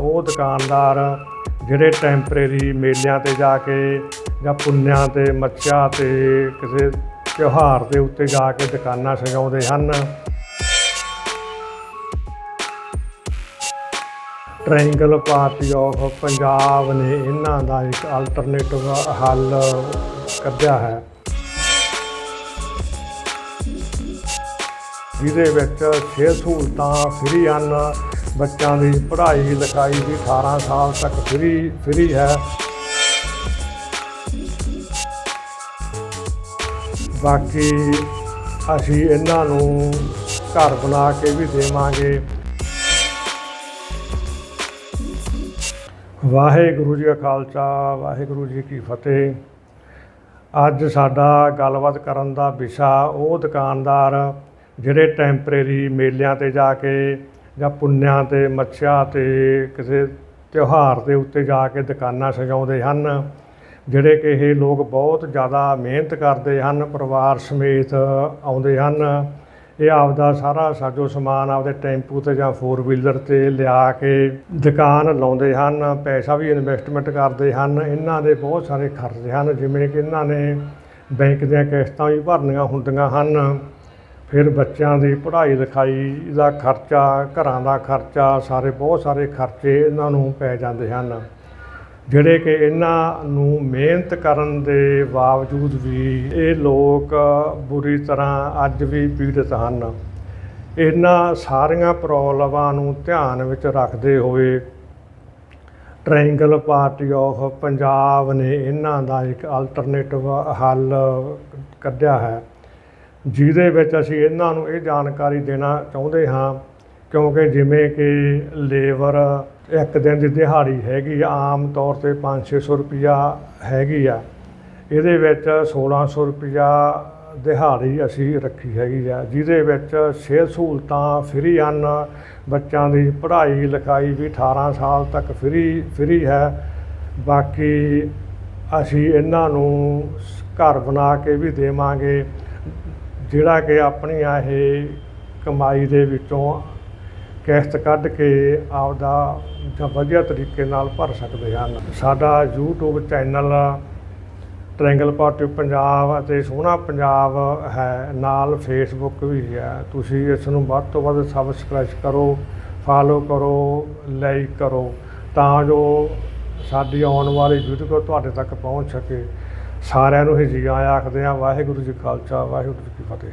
ਉਹ ਦੁਕਾਨਦਾਰ ਜਿਹੜੇ ਟੈਂਪਰੇਰੀ ਮੇਲਿਆਂ ਤੇ ਜਾ ਕੇ ਜਾਂ ਪੁੰਨਿਆਂ ਤੇ ਮੱਛਿਆ ਤੇ, ਕਿਸੇ ਤਿਉਹਾਰ ਦੇ ਉੱਤੇ ਜਾ ਕੇ ਦੁਕਾਨਾਂ ਸਜਾਉਂਦੇ ਹਨ। ਟ੍ਰਾਇੰਗਲ ਪਾਰਟੀ ਆਫ ਪੰਜਾਬ ਨੇ ਇਹਨਾਂ ਦਾ ਇੱਕ ਅਲਟਰਨੇਟਿਵ ਹੱਲ ਕੱਢਿਆ ਹੈ। ਜਿਹਦੇ ਵਿੱਚ ਸਿਹਤ ਸਹੂਲਤਾਂ ਫ੍ਰੀ ਹਨ। ਬੱਚਿਆਂ ਦੀ ਪੜ੍ਹਾਈ ਲਿਖਾਈ ਵੀ 18 ਸਾਲ ਤੱਕ ਫ੍ਰੀ ਫ੍ਰੀ ਹੈ। ਬਾਕੀ ਅਸੀਂ ਇਹਨਾਂ ਨੂੰ ਘਰ ਬਣਾ ਕੇ ਵੀ ਦੇਵਾਂਗੇ। ਵਾਹਿਗੁਰੂ ਜੀ ਕਾ ਖਾਲਸਾ, ਵਾਹਿਗੁਰੂ ਜੀ ਕੀ ਫਤਿਹ। ਅੱਜ ਸਾਡਾ ਗੱਲਬਾਤ ਕਰਨ ਦਾ ਵਿਸ਼ਾ ਉਹ ਦੁਕਾਨਦਾਰ ਜਿਹੜੇ ਟੈਂਪਰੇਰੀ ਮੇਲਿਆਂ ਤੇ ਜਾ ਕੇ ਜਾਂ ਪੁੰਨਿਆਂ ਤੇ, ਮੱਛਿਆ ਤੇ, ਕਿਸੇ ਤਿਉਹਾਰ ਦੇ ਉੱਤੇ ਜਾ ਕੇ ਦੁਕਾਨਾਂ ਸਜਾਉਂਦੇ ਹਨ, ਜਿਹੜੇ ਕਿ ਇਹ ਲੋਕ ਬਹੁਤ ਜ਼ਿਆਦਾ ਮਿਹਨਤ ਕਰਦੇ ਹਨ, ਪਰਿਵਾਰ ਸਮੇਤ ਆਉਂਦੇ ਹਨ। ਇਹ ਆਪਦਾ ਸਾਰਾ ਸਾਜੋ ਸਮਾਨ ਆਪਦੇ ਟੈਂਪੂ ਤੇ ਜਾਂ 4 ਵੀਲਰ ਤੇ ਲਿਆ ਕੇ ਦੁਕਾਨ ਲਾਉਂਦੇ ਹਨ, ਪੈਸਾ ਵੀ ਇਨਵੈਸਟਮੈਂਟ ਕਰਦੇ ਹਨ। ਇਹਨਾਂ ਦੇ ਬਹੁਤ ਸਾਰੇ ਖਰਚੇ ਹਨ, ਜਿਵੇਂ ਕਿ ਇਹਨਾਂ ਨੇ ਬੈਂਕ ਦੀਆਂ ਕਿਸ਼ਤਾਂ ਵੀ ਭਰਨੀਆਂ ਹੁੰਦੀਆਂ ਹਨ। ਫਿਰ ਬੱਚਿਆਂ ਦੀ ਪੜ੍ਹਾਈ ਲਿਖਾਈ ਦਾ ਖਰਚਾ, ਘਰਾਂ ਦਾ ਖਰਚਾ, ਸਾਰੇ ਬਹੁਤ ਸਾਰੇ ਖਰਚੇ ਇਹਨਾਂ ਨੂੰ ਪੈ ਜਾਂਦੇ ਹਨ। ਜਿਹੜੇ ਕਿ ਇਹਨਾਂ ਨੂੰ ਮਿਹਨਤ ਕਰਨ ਦੇ ਬਾਵਜੂਦ ਵੀ ਇਹ ਲੋਕ ਬੁਰੀ ਤਰ੍ਹਾਂ ਅੱਜ ਵੀ ਪੀੜਤ ਹਨ। ਇਹਨਾਂ ਸਾਰੀਆਂ ਪ੍ਰੋਬਲਮਾਂ ਨੂੰ ਧਿਆਨ ਵਿੱਚ ਰੱਖਦੇ ਹੋਏ ਟ੍ਰਾਇੰਗਲ ਪਾਰਟੀ ਆਫ ਪੰਜਾਬ ਨੇ ਇਹਨਾਂ ਦਾ ਇੱਕ ਅਲਟਰਨੇਟਿਵ ਹੱਲ ਕੱਢਿਆ ਹੈ। ਜਿਹਦੇ ਵਿੱਚ ਅਸੀਂ ਇਹਨਾਂ ਨੂੰ ਇਹ ਜਾਣਕਾਰੀ ਦੇਣਾ ਚਾਹੁੰਦੇ ਹਾਂ, ਕਿਉਂਕਿ ਜਿਵੇਂ ਕਿ ਲੇਬਰ ਇੱਕ ਦਿਨ ਦੀ ਦਿਹਾੜੀ ਹੈਗੀ ਆਮ ਤੌਰ ਤੇ 5-600 ਰੁਪਿਆ ਹੈਗੀ ਆ। ਇਹਦੇ ਵਿੱਚ 1600 ਰੁਪਿਆ ਦਿਹਾੜੀ ਅਸੀਂ ਰੱਖੀ ਹੈਗੀ ਆ, ਜਿਹਦੇ ਵਿੱਚ ਸਿਹਤ ਸਹੂਲਤਾਂ ਫ੍ਰੀ ਹਨ, ਬੱਚਿਆਂ ਦੀ ਪੜ੍ਹਾਈ ਲਿਖਾਈ ਵੀ 18 ਸਾਲ ਤੱਕ ਫ੍ਰੀ ਫ੍ਰੀ ਹੈ। ਬਾਕੀ ਅਸੀਂ ਇਹਨਾਂ ਨੂੰ ਘਰ ਬਣਾ ਕੇ ਵੀ ਦੇਵਾਂਗੇ। ਜਿਹੜਾ ਕਿ ਆਪਣੀਆਂ ਇਹ ਕਮਾਈ ਦੇ ਵਿੱਚੋਂ ਕਿਸ਼ਤ ਕੱਢ ਕੇ ਆਪਦਾ ਜਾਂ ਵਧੀਆ ਤਰੀਕੇ ਨਾਲ ਭਰ ਸਕਦੇ ਹਨ। ਸਾਡਾ YouTube channel triangle party Punjab ਅਤੇ ਸੋਹਣਾ ਪੰਜਾਬ ਹੈ, ਨਾਲ ਫੇਸਬੁੱਕ ਵੀ ਹੈ। ਤੁਸੀਂ ਇਸ ਨੂੰ ਵੱਧ ਤੋਂ ਵੱਧ ਸਬਸਕ੍ਰਾਈਬ ਕਰੋ ਫਾਲੋ ਕਰੋ ਲਾਈਕ ਕਰੋ, ਤਾਂ ਜੋ ਸਾਡੀ ਆਉਣ ਵਾਲੀ ਵੀਡੀਓ ਤੁਹਾਡੇ ਤੱਕ ਪਹੁੰਚ ਸਕੇ। ਸਾਰਿਆਂ ਨੂੰ ਹੀ ਜੀ ਆਇਆਂ, ਆਖਦੇ ਹਾਂ ਵਾਹਿਗੁਰੂ ਜੀ ਕਾ ਖਾਲਸਾ, ਵਾਹਿਗੁਰੂ ਜੀ ਕੀ ਫਤਿਹ।